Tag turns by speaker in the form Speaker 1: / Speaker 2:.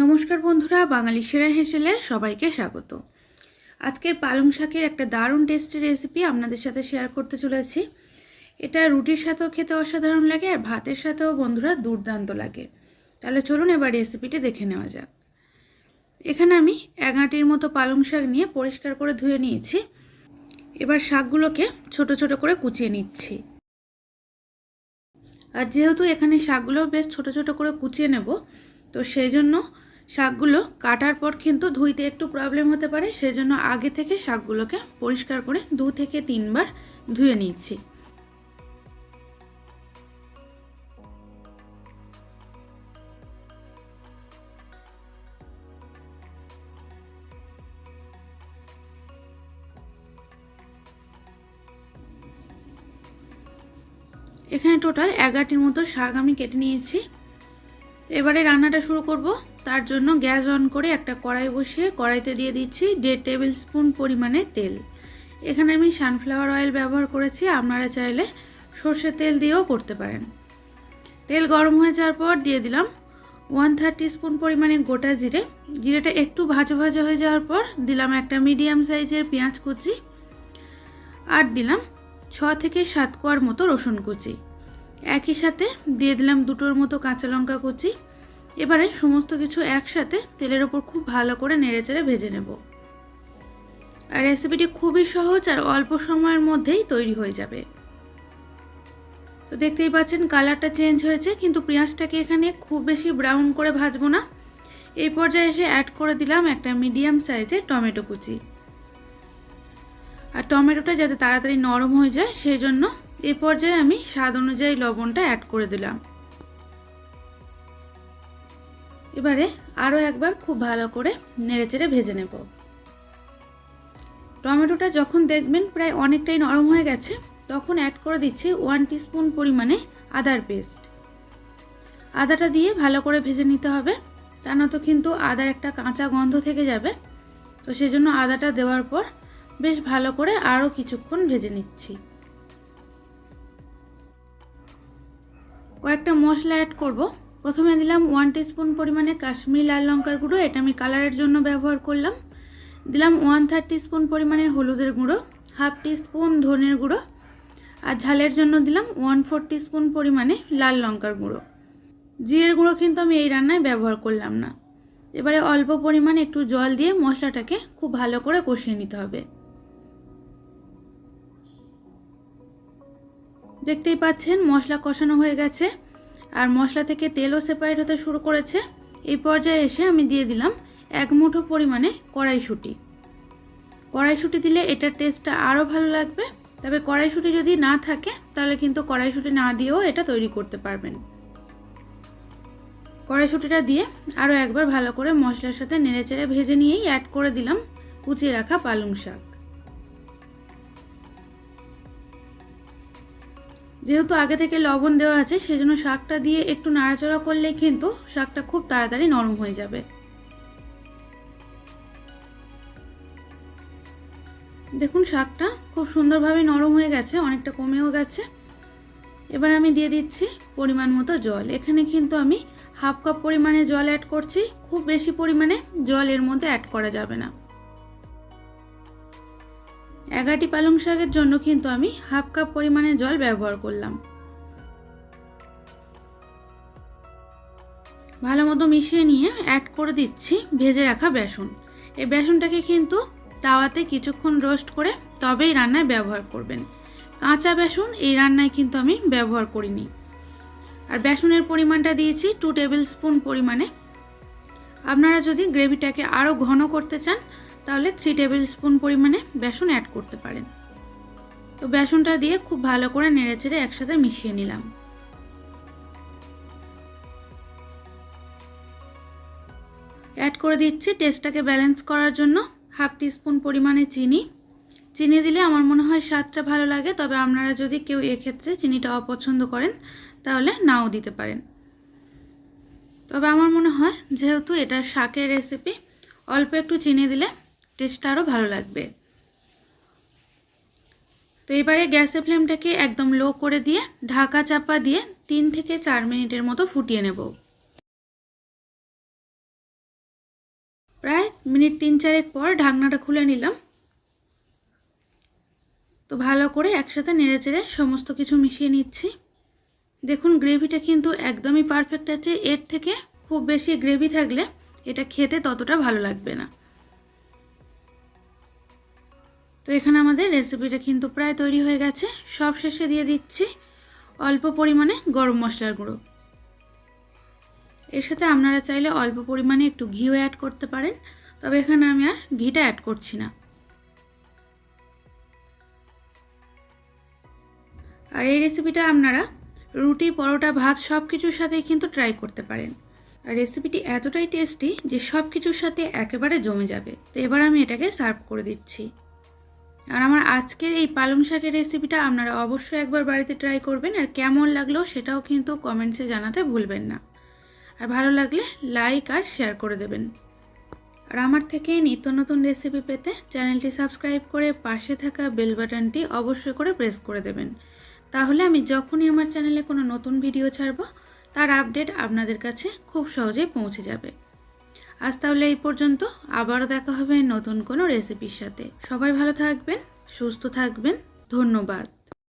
Speaker 1: নমস্কার বন্ধুরা, বাঙালি সেরা হেসেলে সবাইকে স্বাগত। আজকের পালং শাকের একটা দারুণ টেস্টি রেসিপি আপনাদের সাথে শেয়ার করতে চলেছি। এটা রুটির সাথেও খেতে অসাধারণ লাগে আর ভাতের সাথেও বন্ধুরা দুর্দান্ত লাগে। তাহলে চলুন এবার রেসিপিটি দেখে নেওয়া যাক। এখানে আমি এক আঁটির মতো পালং শাক নিয়ে পরিষ্কার করে ধুয়ে নিয়েছি। এবার শাকগুলোকে ছোট ছোট করে কুচিয়ে নিচ্ছি। আর যেহেতু এখানে শাকগুলো বেশ ছোট ছোট করে কুচিয়ে নেব, তো সেই জন্য শাকগুলো কাটার পর কিন্তু ধুইতে একটু প্রবলেম হতে পারে সেই জন্য আগে থেকে শাকগুলোকে পরিষ্কার করে দু থেকে তিনবার ধুয়ে নিচ্ছি। এখানে টোটাল এগারোটির মতো শাক আমি কেটে নিয়েছি। এবারে রান্নাটা শুরু করব। তার জন্য গ্যাস অন করে একটা কড়াই বসিয়ে কড়াইতে দিয়ে দিচ্ছি দেড় টেবিল স্পুন পরিমাণে তেল। এখানে আমি সানফ্লাওয়ার অয়েল ব্যবহার করেছি, আপনারা চাইলে সর্ষের তেল দিয়েও করতে পারেন। তেল গরম হয়ে যাওয়ার পর দিয়ে দিলাম ওয়ান থার্টি স্পুন পরিমাণে গোটা জিরে। জিরেটা একটু ভাজা ভাজা হয়ে যাওয়ার পর দিলাম একটা মিডিয়াম সাইজের পেঁয়াজ কুচি আর দিলাম ছ থেকে সাত কোয়ার মতো রসুন কুচি। একই সাথে দিয়ে দিলাম দুটোর মতো কাঁচা লঙ্কা কুচি। এবারে সমস্ত কিছু একসাথে তেলের ওপর খুব ভালো করে নেড়েচেড়ে ভেজে নেব। আর রেসিপিটি খুবই সহজ আর অল্প সময়ের মধ্যেই তৈরি হয়ে যাবে। তো দেখতেই পাচ্ছেন কালারটা চেঞ্জ হয়েছে, কিন্তু পেঁয়াজটাকে এখানে খুব বেশি ব্রাউন করে ভাজবো না। এই পর্যায়ে এসে অ্যাড করে দিলাম একটা মিডিয়াম সাইজের টমেটো কুচি। আর টমেটোটা যাতে তাড়াতাড়ি নরম হয়ে যায় সেই জন্য এই পর্যায়ে আমি স্বাদ অনুযায়ী লবণটা অ্যাড করে দিলাম। এবারে আরও একবার খুব ভালো করে নেড়েচেড়ে ভেজে নেব। টমেটোটা যখন দেখবেন প্রায় অনেকটাই নরম হয়ে গেছে, তখন অ্যাড করে দিচ্ছি ওয়ান টিস্পুন পরিমাণে আদার পেস্ট আদাটা দিয়ে ভালো করে ভেজে নিতে হবে, তা নয়তো কিন্তু আদার একটা কাঁচা গন্ধ থেকে যাবে। তো সেই জন্য আদাটা দেওয়ার পর বেশ ভালো করে আরও কিছুক্ষণ ভেজে নিচ্ছি। কয়েকটা মশলা অ্যাড করব প্রথমে দিলাম ওয়ান টিস্পুন পরিমাণে কাশ্মীরি লাল লঙ্কার গুঁড়ো, এটা আমি কালারের জন্য ব্যবহার করলাম। দিলাম ওয়ান থার্টি স্পুন পরিমাণে হলুদের গুঁড়ো হাফ টিস্পুন ধনের গুঁড়ো, আর ঝালের জন্য দিলাম ওয়ান ফোর স্পুন পরিমাণে লাল লঙ্কার গুঁড়ো। জিরের গুঁড়ো কিন্তু আমি এই রান্নায় ব্যবহার করলাম না। এবারে অল্প পরিমাণে একটু জল দিয়ে মশলাটাকে খুব ভালো করে কষিয়ে নিতে হবে। দেখতেই পাচ্ছেন মশলা কষানো হয়ে গেছে। আর মশলা থেকে তেলও সেপারেট হতে শুরু করেছে। এই পর্যায়ে এসে আমি দিয়ে দিলাম এক মুঠো পরিমাণে কড়াইশুঁটি। কড়াইশুঁটি দিলে এটার টেস্টটা আরও ভালো লাগবে। তবে কড়াইশুঁটি যদি না থাকে, তাহলে কিন্তু কড়াইশুঁটি না দিয়েও এটা তৈরি করতে পারবেন। কড়াইশুঁটিটা দিয়ে আরও একবার ভালো করে মশলার সাথে নেড়েচেড়ে ভেজে নিয়েই অ্যাড করে দিলাম কুচিয়ে রাখা পালং শাক। যেহেতু আগে থেকে লবণ দেওয়া আছে, সেজন্য শাকটা দিয়ে একটু নাড়াচড়া করলে কিন্তু শাকটা খুব তাড়াতাড়ি নরম হয়ে যাবে। দেখুন, শাকটা খুব সুন্দরভাবে নরম হয়ে গেছে, অনেকটা কমেও গেছে। এবার আমি দিয়ে দিচ্ছি পরিমাণ মতো জল। এখানে কিন্তু আমি হাফ কাপ পরিমাণে জল অ্যাড করছি। খুব বেশি পরিমাণে জল এর মধ্যে অ্যাড করা যাবে না। এগারোটি পালং শাকের জন্য কিন্তু আমি হাফ কাপ পরিমাণে জল ব্যবহার করলাম। ভালো মতো মিশিয়ে নিয়ে অ্যাড করে দিচ্ছি ভেজে রাখা বেসন। এই বেসনটাকে কিন্তু তাওয়াতে কিছুক্ষণ রোস্ট করে তবেই রান্নায় ব্যবহার করবেন। কাঁচা বেসন এই রান্নায় কিন্তু আমি ব্যবহার করিনি। আর বেসনের পরিমাণটা দিয়েছি টু টেবিল স্পুন পরিমাণে। আপনারা যদি গ্রেভিটাকে আরও ঘন করতে চান তাহলে থ্রি টেবিল স্পুন পরিমাণে বেসন অ্যাড করতে পারেন। তো বেসনটা দিয়ে খুব ভালো করে নেড়েচেড়ে একসাথে মিশিয়ে নিলাম। অ্যাড করে দিচ্ছি টেস্টটাকে ব্যালেন্স করার জন্য হাফ টিস্পুন পরিমাণে চিনি। চিনি দিলে আমার মনে হয় স্বাদটা ভালো লাগে, তবে আপনারা যদি কেউ এক্ষেত্রে চিনিটা অপছন্দ করেন, তাহলে নাও দিতে পারেন। তবে আমার মনে হয় যেহেতু এটা শাকের রেসিপি অল্প একটু চিনি দিলে টেস্টটা আরও ভালো লাগবে। তো এবারে গ্যাসের ফ্লেমটাকে একদম লো করে দিয়ে ঢাকা চাপা দিয়ে তিন থেকে চার মিনিটের মতো ফুটিয়ে নেব। প্রায় মিনিট তিন চারেক পর ঢাকনাটা খুলে নিলাম। তো ভালো করে একসাথে নেড়ে চেড়ে সমস্ত কিছু মিশিয়ে নিচ্ছি। দেখুন গ্রেভিটা কিন্তু একদমই পারফেক্ট আছে, এর থেকে খুব বেশি গ্রেভি থাকলে এটা খেতে ততটা ভালো লাগবে না। তো এখানে আমাদের রেসিপিটা কিন্তু প্রায় তৈরি হয়ে গেছে। সব শেষে দিয়ে দিচ্ছি অল্প পরিমাণে গরম মশলার গুঁড়ো। এর সাথে আপনারা চাইলে অল্প পরিমাণে একটু ঘিও অ্যাড করতে পারেন, তবে এখানে আমি আর ঘিটা অ্যাড করছি না। আর এই রেসিপিটা আপনারা রুটি, পরোটা, ভাত সব কিছুর সাথেই কিন্তু ট্রাই করতে পারেন। আর রেসিপিটি এতটাই টেস্টি যে সব কিছুর সাথে একেবারে জমে যাবে। তো এবার আমি এটাকে সার্ভ করে দিচ্ছি। আর আমার আজকের এই পালং শাকের রেসিপিটা আপনারা অবশ্যই একবার বাড়িতে ট্রাই করবেন আর কেমন লাগল সেটাও কিন্তু কমেন্টসে জানাতে ভুলবেন না। আর ভালো লাগলে লাইক আর শেয়ার করে দেবেন। আর আমার থেকে নিত্য নতুন রেসিপি পেতে চ্যানেলটি সাবস্ক্রাইব করে পাশে থাকা বেল বাটনটি অবশ্যই করে প্রেস করে দেবেন। তাহলে আমি যখনই আমার চ্যানেলে কোনো নতুন ভিডিও ছাড়ব, তার আপডেট আপনাদের কাছে খুব সহজেই পৌঁছে যাবে। আজ তাহলে এই পর্যন্ত। আবারও দেখা হবে নতুন কোনো রেসিপির সাথে। সবাই ভালো থাকবেন, সুস্থ থাকবেন। ধন্যবাদ।